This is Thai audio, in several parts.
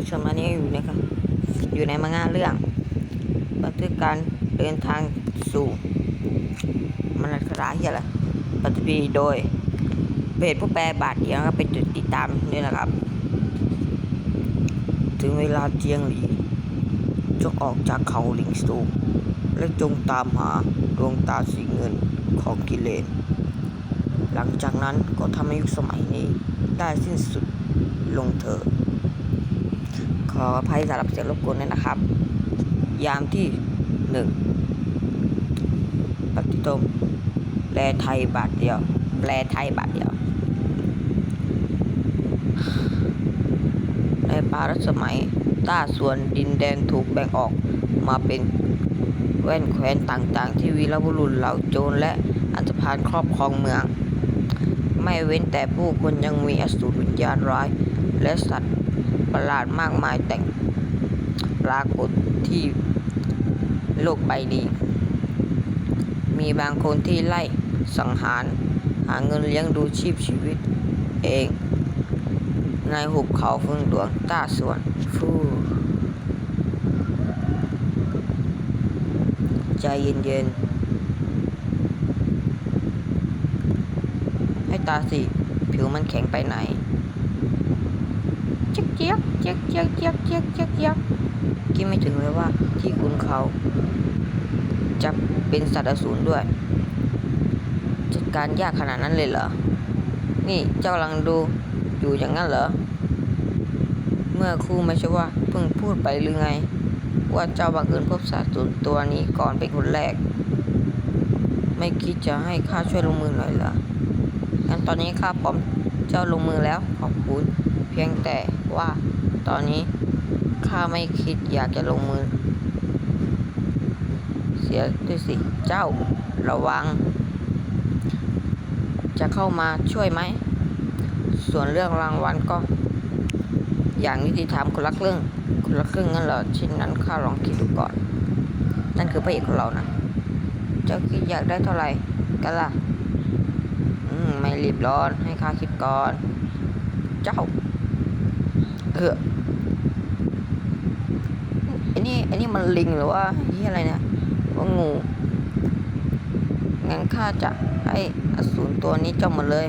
ผู้ชมอันนี้อยู่นะครับอยู่ในมังงะเรื่อง บันทึกการเดินทางสู่มนัสราเฮียอะปฏิบีโดยเพจผู้แปลบาทเดียวครับเป็นจุดติดตามด้วยนะครับ ถึงเวลาเจียงหลีจงออกจากเขาลิงสูและจงตามหาดวงตาสีเงินของกิเลน หลังจากนั้นก็ทำให้ยุคสมัยนี้ได้สิ้นสุดลงเถิดข ออภัยสำหรับเสียงรบกวนด้วยนะครับ ยามที่หนึ่งปฏิทมแปลไทยบาทเดียว แปลไทยบาทเดียว ในปารัสมัยต้าส่วนดินแดนถูกแบ่งออกมาเป็นแว่นแคว้นต่างๆ ที่วีรบุรุษเหล่าโจรและอันธพาลครอบครองเมือง ไม่เว้นแต่ผู้คนยังมีอสูรวิญญาณร้าย และสัตว์ประหลาดมากมายแต่งปรากฏที่โลกใบนี้ มีบางคนที่ไล่สังหาร หาเงินเลี้ยงดูชีพชีวิตเอง ในหุบเขาฟึงหลวงต้าส่วนฟูใจเย็นๆ ให้ตาสิ ผิวมันแข็งไปไหน เจ๊กเจ๊กเจ๊กเจ๊กเจ๊กเจ๊กเจ๊กเจ๊กคิดไม่ถึงเลยว่า ที่คุณเขา จะเป็นสัตว์อสูรด้วย จัดการยากขนาดนั้นเลยเหรอ นี่เจ้ากำลังดูอยู่อย่างนั้นเหรอ เมื่อครู่ไม่ใช่ว่าเพิ่งพูดไปหรือไง ว่าเจ้าบังเอิญพบสัตว์สูรตัวนี้ก่อนเป็นคนแรก ไม่คิดจะให้ข้าช่วยลงมือหน่อยเหรองั้นตอนนี้ข้าพร้อมเจ้าลงมือแล้วขอบคุณ เพียงแต่ว่าตอนนี้ข้าไม่คิดอยากจะลงมือ เสียด้วยสิเจ้าระวัง จะเข้ามาช่วยไหม ส่วนเรื่องรางวัลก็ อย่างยุติธรรมคนละครึ่งคนละครึ่งงั้นเหรอชิ้นนั้นข้าลองคิดดูก่อน นั่นคือพระเอกของเรานะเจ้าคิดอยากได้เท่าไหร่กันล่ะอืมไม่รีบร้อนให้ข้าคิดก่อน เจ้า เออไอ้นี่ไอ้นี่มันลิงหรือว่าที่อะไรเนี่ยว่างู งั้นข้าจะให้อสูรตัวนี้เจ้าหมดเลย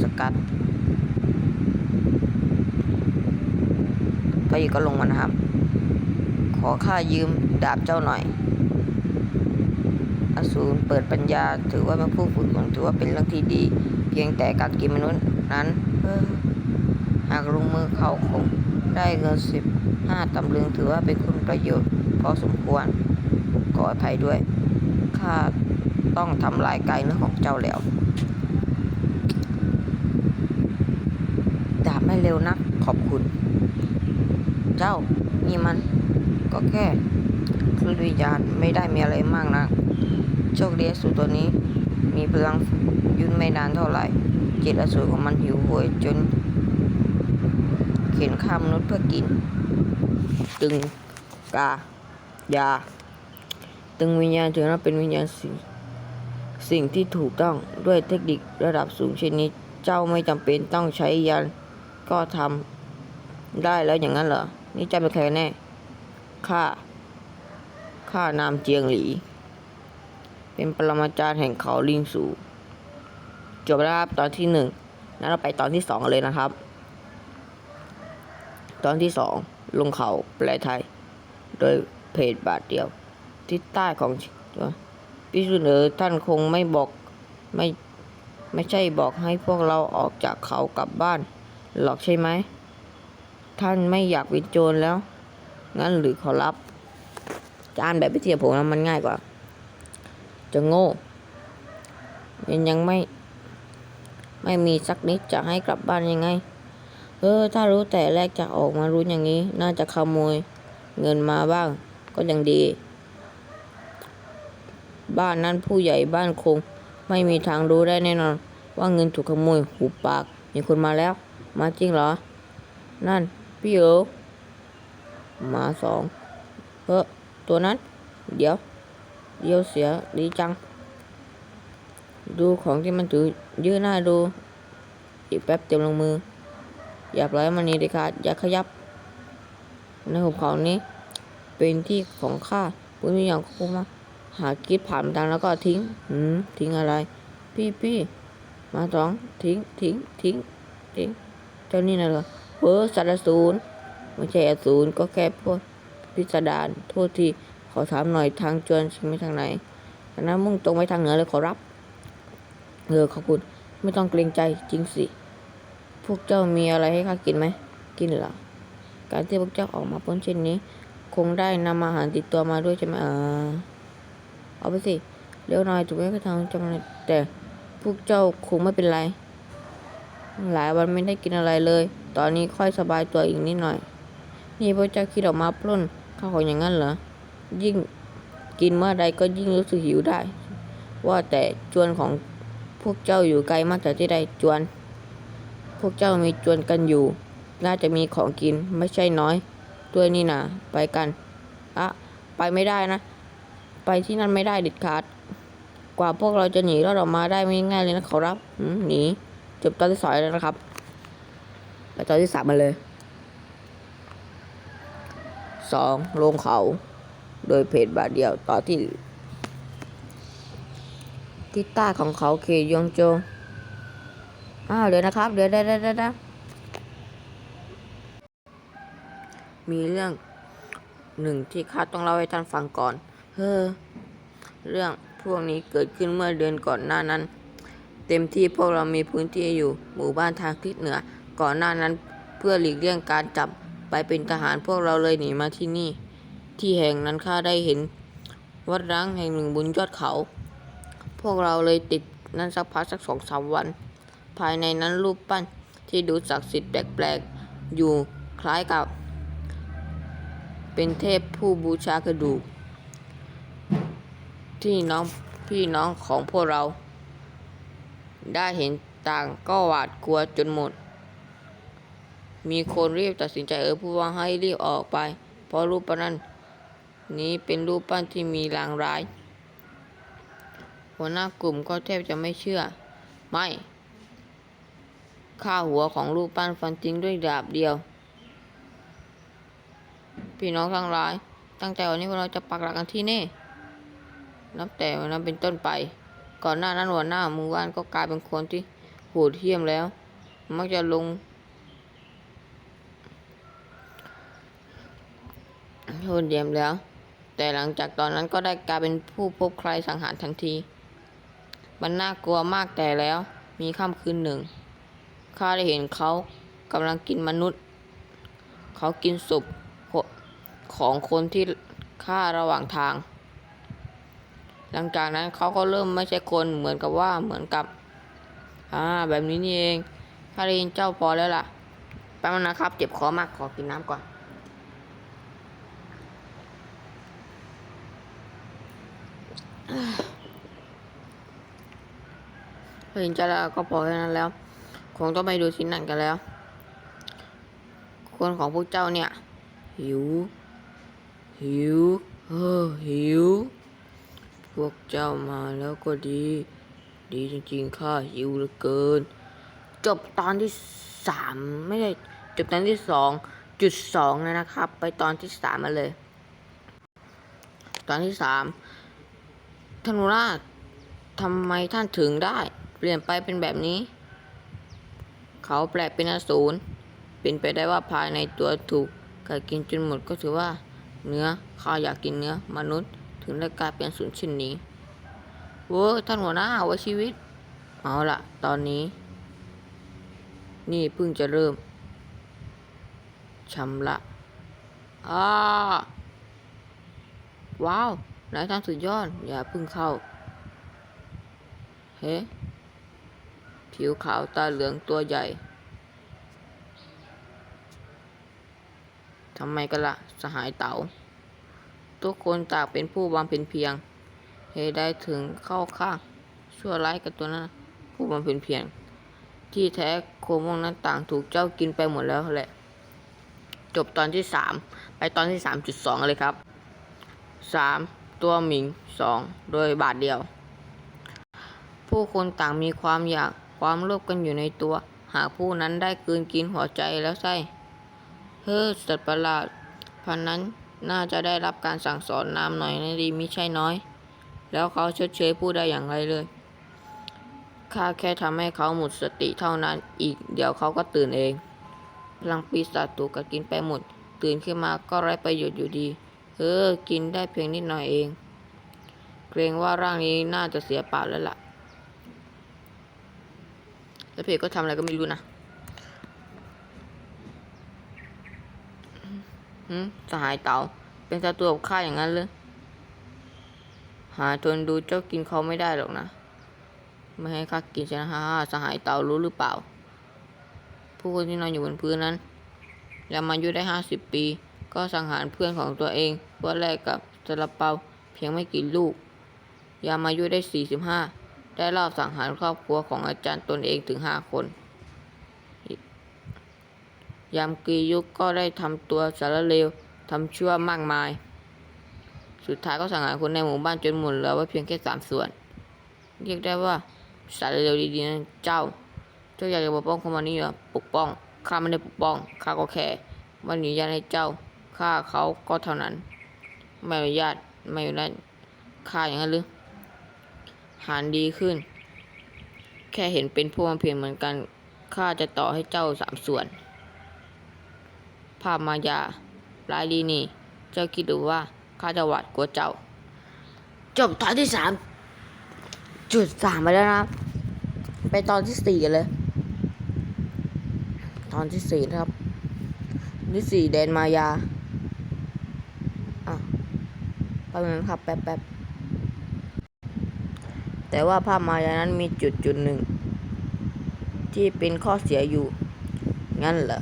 สกัดพระเอกก็ลงมานะครับ ขอข้ายืมดาบเจ้าหน่อย อสูรเปิดปัญญา ถือว่าเป็นผู้ฝึกฝนถือว่าเป็นเรื่องที่ดี เพียงแต่การกินมนุษย์นั้น เออ หากลงมือเขาคงได้เงินสิบห้าตำลึงถือว่าเป็นคุณประโยชน์พอสมควรขออภัยด้วยข้าต้องทำลายกายเนื้อของเจ้าแล้วดาบไม่เร็วนักขอบคุณ เจ้านี่มันก็แค่คลื่นวิญญาณไม่ได้มีอะไรมากนะโชคดีสูรตัวนี้ มีพลังยืนไม่นานเท่าไหร่ จิตอสูรของมันหิวโหยจน เข็นข้ามนุษย์เพื่อกิน ตึงกายา ตึงวิญญาณถือว่าเป็นวิญญาณสิ่งสิ่งที่ถูกต้องด้วยเทคนิคระดับสูงเช่นนี้ เจ้าไม่จำเป็นต้องใช้ยานก็ทำได้แล้วอย่างนั้นเหรอ นี่เจ้าเป็นใครแน่ ข้า ข้านามเจียงหลี เป็นปรมาจารย์แห่งเขาลิงสูจบแล้วครับตอนที่หนึ่งนั้นเราไปตอนที่สองเลยนะครับ ตอนที่สองลงเขาแปลไทย โดยเพจบาทเดียว ทิศใต้ของพี่สุนเออท่านคงไม่บอกไม่ไม่ใช่บอกให้พวกเราออกจากเขากลับบ้าน หรอกใช่ไหม ท่านไม่อยากเป็นโจรแล้ว งั้นหรือขอรับจะอ่านแบบพิเทียผมนะมันง่ายกว่า จะโง่ ยังยังไม่ ไม่มีสักนิดจะให้กลับบ้านยังไง เออ ถ้ารู้แต่แรกจะออกมารู้อย่างนี้ น่าจะขโมย เงินมาบ้าง ก็ยังดี บ้านนั้นผู้ใหญ่บ้านคง ไม่มีทางรู้ได้แน่นอน ว่าเงินถูกขโมยหูปาก มีคนมาแล้ว มาจริงเหรอ นั่น พี่เอ๋อมาสองเฮ้อตัวนั้น เดี๋ยว เดี๋ยวเสียดีจัง ดูของที่มันถือยื้อหน้าดู อีกแป๊บเตรียมลงมือ อย่าปล่อยมันนีเด็ดขาดอย่าขยับในหุบเขานี้ เป็นที่ของข้าปุณอย่างคงมาหากิดผ่านทางแล้วก็ทิ้งหืมทิ้งอะไร พี่พี่มาสองทิ้งทิ้งทิ้งทิ้งเจ้านี่น่ะเหรอเออสัตว์อสูรไม่ใช่อสูรก็แค่พวกพิสดารโทษทีขอถามหน่อยทางจวนชิงไปทางไหนคณะมุ่งตรงไปทางเหนือเลยขอรับเออขอบคุณ ไม่ต้องเกรงใจจริงสิ วกเจ้ามีอะไรให้ข้ากินไหม กินเหรอ การที่พวกเจ้าออกมาพ้นเช่นนี้ คงได้นำอาหารติดตัวมาด้วยใช่ไหมเออเอาไปสิ เร็วหน่อยถูกไหมก็ทางจำเลยแต่พวกเจ้าคงไม่เป็นไร หลายวันไม่ได้กินอะไรเลย ตอนนี้ค่อยสบายตัวอีกนิดหน่อย นี่พระเจ้าคิดออกมาปล้นข้าวของอย่างนั้นเหรอ ยิ่งกินเมื่อใดก็ยิ่งรู้สึกหิวได้ ว่าแต่จวนของพวกเจ้าอยู่ไกลมากจากที่ใดจวน พวกเจ้ามีจวนกันอยู่ น่าจะมีของกินไม่ใช่น้อย ด้วยนี่นาไปกันอะไปไม่ได้นะ ไปที่นั่นไม่ได้เด็ดขาด กว่าพวกเราจะหนีรอดออกมาได้ไม่ง่ายเลยนะขอรับหนีจบตอนที่สองแล้วนะครับไปตอนที่สามมาเลยสองลงเขา โดยเพจบาทเดียวต่อที่ทิศใต้ของเขาเคยองโจ อ้าวเดี๋ยวนะครับ เดี๋ยวเดี๋ยวเดี๋ยวมีเรื่องหนึ่งที่ข้าต้องเล่าให้ท่านฟังก่อน เฮ้อ เรื่องพวกนี้เกิดขึ้นเมื่อเดือนก่อนหน้านั้น เต็มที่พวกเรามีพื้นที่อยู่หมู่บ้านทางทิศเหนือ ก่อนหน้านั้นเพื่อหลีกเลี่ยงการจับไปเป็นทหารพวกเราเลยหนีมาที่นี่ ที่แห่งนั้นข้าได้เห็น วัดร้างแห่งหนึ่งบนยอดเขา พวกเราเลยติดนั่นสักพักสักสองสามวัน ภายในนั้นรูปปั้นที่ดูศักดิ์สิทธิ์แปลกๆ อยู่คล้ายกับ เป็นเทพผู้บูชากระดูก ที่น้องพี่น้องของพวกเรา ได้เห็นต่างก็หวาดกลัวจนหมด มีคนรีบตัดสินใจเออพูดว่าให้รีบออกไป เพราะรูปปั้นนั้นนี้เป็นรูปปั้นที่มีลางร้าย หัวหน้ากลุ่มก็แทบจะไม่เชื่อ ไม่ ฆ่าหัวของรูปปั้นฟันทิ้งด้วยดาบเดียว พี่น้องทั้งหลาย ตั้งแต่วันนี้พวกเราจะปักหลักกันที่นี่ นับแต่วันนั้นเป็นต้นไป ก่อนหน้านั้นหัวหน้าหมู่บ้านก็กลายเป็นคนที่โหดเหี้ยมแล้ว มักจะลง โหดเยี่ยมแล้ว แต่หลังจากตอนนั้นก็ได้กลายเป็นผู้พบใครสังหารทันที มันน่ากลัวมากแต่แล้ว มีค่ำคืนหนึ่ง ข้าได้เห็นเขากำลังกินมนุษย์ เขากินศพของคนที่ฆ่าระหว่างทาง หลังจากนั้นเขาก็เริ่มไม่ใช่คนเหมือนกับว่าเหมือนกับ อ่า แบบนี้นี่เองข้าได้ยินเจ้าพอแล้วล่ะแป๊บนึงนะครับ เจ็บคอมากขอกินน้ำก่อนเห็นจะแล้วก็พอแค่นั้นแล้ว คงต้องไปดูชิ้นหนังกันแล้ว คนของพวกเจ้าเนี่ย หิว หิวเออหิว พวกเจ้ามาแล้วก็ดี ดีจริงๆข้าหิวเหลือเกิน จบตอนที่สามไม่ใช่จบตอนที่สองจุดสองนะครับ ไปตอนที่สามมาเลย ตอนที่สามท่านหัวหน้าทำไมท่านถึงได้ เปลี่ยนไปเป็นแบบนี้ เขาแปลกเป็นอสูรเป็นไปได้ว่าภายในตัวถูกกัดกินจนหมดก็ถือว่า เนื้อข้าอยากกินเนื้อมนุษย์ถึงได้กลายเป็นสูรเช่นนี้เว้ยท่านหัวหน้าไว้ชีวิต เอาละตอนนี้ นี่เพิ่งจะเริ่มชำระอ้าว้าวนายท่านสุดยอด อย่าเพิ่งเข้า เฮ้ ผิวขาวตาเหลืองตัวใหญ่ทำไมกันละ่ะ สหายเต๋าทุกคนต่างเป็นผู้บำเพ็ญเพียงเฮได้ถึงเข้าข้างชั่วร้ายกับตัวนั้นผู้บำเพ็ญเพียง ที่แท้โคมวงนั้นต่างถูกเจ้ากินไปหมดแล้วแหละ จบตอนที่สามไปตอนที่สามจุดสองเลยครับสามตัวหมิงสองโดยบาทเดียว ผู้คนต่างมีความอยาก ความโลภกันอยู่ในตัว หากผู้นั้นได้กลืนกินหัวใจแล้วใช่เฮ้อสัตว์ประหลาดพันนั้นน่าจะได้รับการสั่งสอนนามหน่อยในดีมิใช่น้อย แล้วเขาชดเชยผู้ได้อย่างไรเลยข้าแค่ทำให้เขาหมดสติเท่านั้นอีกเดี๋ยวเขาก็ตื่นเอง พลังปีศาจถูกกัดกินไปหมด ตื่นขึ้นมาก็ไร้ประโยชน์อยู่ดี เออ กินได้เพียงนิดหน่อยเอง เกรงว่าร่างนี้น่าจะเสียเปล่าแล้วล่ะ แล้วเพจก็ทำอะไรก็ไม่รู้นะหืมสหายเต่าเป็นศัตรูกับข้าอย่างนั้นเลยหาทนดูเจ้ากินเขาไม่ได้หรอกนะ ไม่ให้ข้ากินใช่ไหมฮ่าสหายเต่ารู้หรือเปล่า ผู้คนที่นอนอยู่บนพื้นนั้น แล้วมาอายุได้ห้าสิบปี ก็สังหารเพื่อนของตัวเองเพื่อแลกกับซาลาเปาเพียงไม่กี่ลูก ยามายุได้สี่สิบห้า ได้รอบสังหารครอบครัวของอาจารย์ตนเองถึงห้าคน ยามกียุคก็ได้ทำตัวสารเลวทำชั่วมากมาย สุดท้ายก็สังหารคนในหมู่บ้านจนหมดเหลือไว้เพียงแค่สามส่วน เรียกได้ว่าสารเลวดีๆนะเจ้า เจ้าอยากจะปกป้องคนมันนี้เหรอปกป้องข้าไม่ได้ปกป้องข้าก็แค่ไม่อนุญาตให้เจ้าฆ่าเขาก็เท่านั้น ไม่อนุญาตไม่อนุญาตฆ่าอย่างนั้นหรือ หารดีขึ้น แค่เห็นเป็นผู้บำเพ็ญเหมือนกันข้าจะต่อให้เจ้าสามส่วน ภาพมายาลายดีนี่ เจ้าคิดดูว่าข้าจะหวาดกลัวเจ้า จบตอนที่สามจุดสามไปแล้วนะครับไปตอนที่สี่กันเลย ตอนที่สี่นะครับที่สี่แดนมายาอะแป๊บนึงครับแป๊บแป๊บ แต่ว่าภาพมายานั้นมีจุดจุดหนึ่ง ที่เป็นข้อเสียอยู่ งั้นเหรอ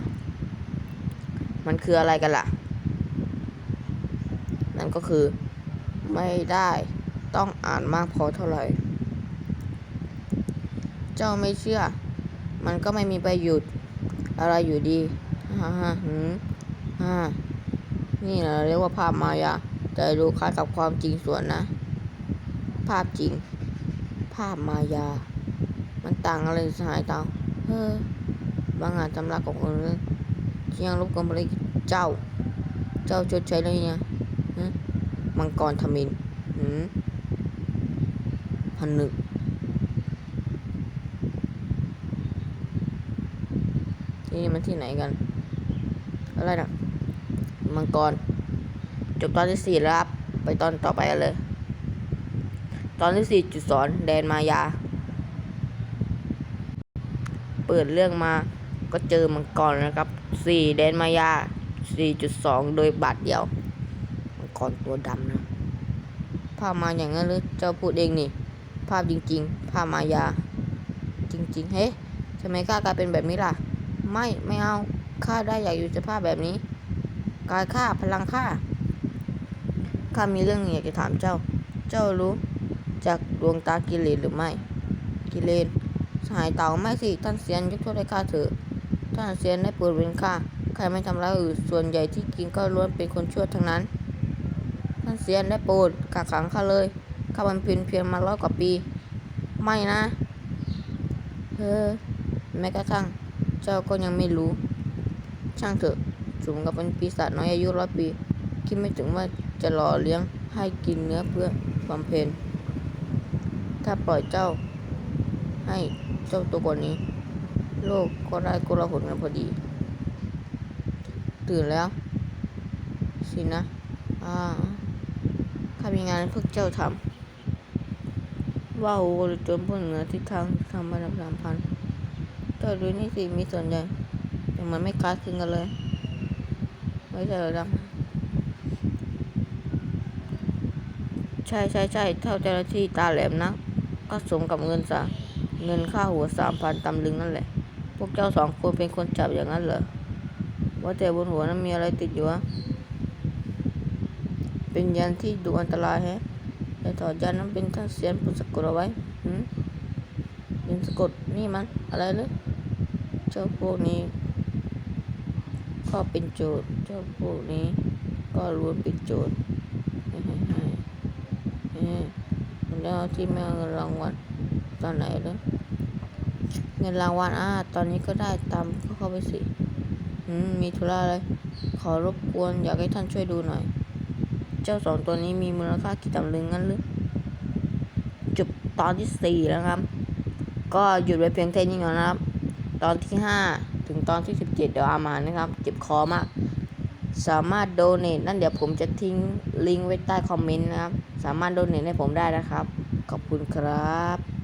มันคืออะไรกันล่ะ นั่นก็คือไม่ได้ต้องอ่านมากพอเท่าไหร่ เจ้าไม่เชื่อ มันก็ไม่มีประโยชน์อะไรอยู่ดีฮ่าฮ่าหืมฮ่านี่นะเรียกว่าภาพมายาแต่ดูคล้ายกับความจริงส่วนนะ ภาพจริง ภาพมายา มันต่างอะไรสหายเตาเฮ้อบางอาจจำรักของคนอื่นที่ยังรบกวนบริเจ้า เจ้าชดใช้เลยเนี่ยมังกรทมินหืมพันหนึกที่นี่มันที่ไหนกัน อะไรนะมังกร จบตอนที่สี่แล้วครับ ไปตอนต่อไปกันเลย ตอนที่สี่จุดสอนแดนมายา เปิดเรื่องมาก็เจอมังกรนะครับสี่แดนมายาสี่จุดสองโดยบาทเดียว มังกรตัวดำนะ ภาพมาอย่างนั้นหรือเจ้าพูดเองนี่ ภาพจริง ๆ ภาพมายา จริง ๆ เฮ้ทำไมข้ากลายเป็นแบบนี้ล่ะ ไม่ไม่เอาข้าได้อยากอยู่สภาพแบบนี้กายข้าพลังข้าข้ามีเรื่องอยากจะถามเจ้า เจ้ารู้ ดวงตากิเลนหรือไม่ กิเลนสหายเต่าไม่สิ ท่านเซียนยกโทษให้ข้าเถอะ ท่านเซียนได้โปรดเว้นข้า ใครไม่ทำร้ายอื่น ส่วนใหญ่ที่กินก็ล้วนเป็นคนชั่วทั้งนั้น ท่านเซียนได้โปรดกักขังข้าเลย ข้าบำเพ็ญเพียรมาร้อยกว่าปี ไม่นะ เออ แม้กระทั่ง เจ้าก็ยังไม่รู้ ช่างเถอะสมกับเป็นปีศาจน้อยอายุร้อยปี คิดไม่ถึงว่าจะหล่อเลี้ยงให้กินเนื้อเพื่อบำเพ็ญ ถ้าปล่อยเจ้า ให้เจ้าตัวกว่านี้ โลกก็ได้กุลหนกันพอดี ตื่นแล้ว สินะ อ่าข้ามีงานพวกเจ้าทำว่าโอ้หรือจนพวกเหนือทิศทางทำมาดับสามพันเจ้าดูนี่สิมีส่วนใหญ่แต่มันไม่คล้ายคลึงกันเลยไม่ใช่หรอดำใช่ใช่ใช่เท่าเจ้าหน้าที่ตาแหลมนะ ก็สมกับเงินสาเงินค่าหัวสามพันตำลึงนั่นแหละ พวกเจ้าสองคนเป็นคนจับอย่างนั้นเหรอ ว่าแต่บนหัวนั้นมีอะไรติดอยู่วะ เป็นยันที่ดูอันตรายแฮะแต่ถอดยันนั้นเป็นท่านเสียนปุสะกดเอาไว้หืมยันสะกดนี่มันอะไรเลยเจ้าพวกนี้ ก็เป็นโจทย์ เจ้าพวกนี้ ก็ล้วนเป็นโจทย์ให้ให้ให้เอ๊ะ แล้วที่ม่เอาเงินรางวัลตอนไหนเลยเงินรางวัลอ่าตอนนี้ก็ได้ตามก็เข้าไปสิมมีธุระอะไร ขอรบกวนอยากให้ท่านช่วยดูหน่อย เจ้าสองตัวนี้มีมูลค่ากี่ตำลึงงั้นหรือจบตอนที่สี่แล้วครับ ก็หยุดไว้เพียงแค่านี้ก่อนนะครับ ตอนที่ห้าถึงตอนที่สิบเจ็ดเดี๋ยวอามานะครับ เจ็บคอมาก สามารถโดเนทนั่นเดี๋ยวผมจะทิ้งลิงก์ไว้ใต้คอมเมนต์นะครับ สามารถโดเนทให้ผมได้นะครับ ขอบคุณครับ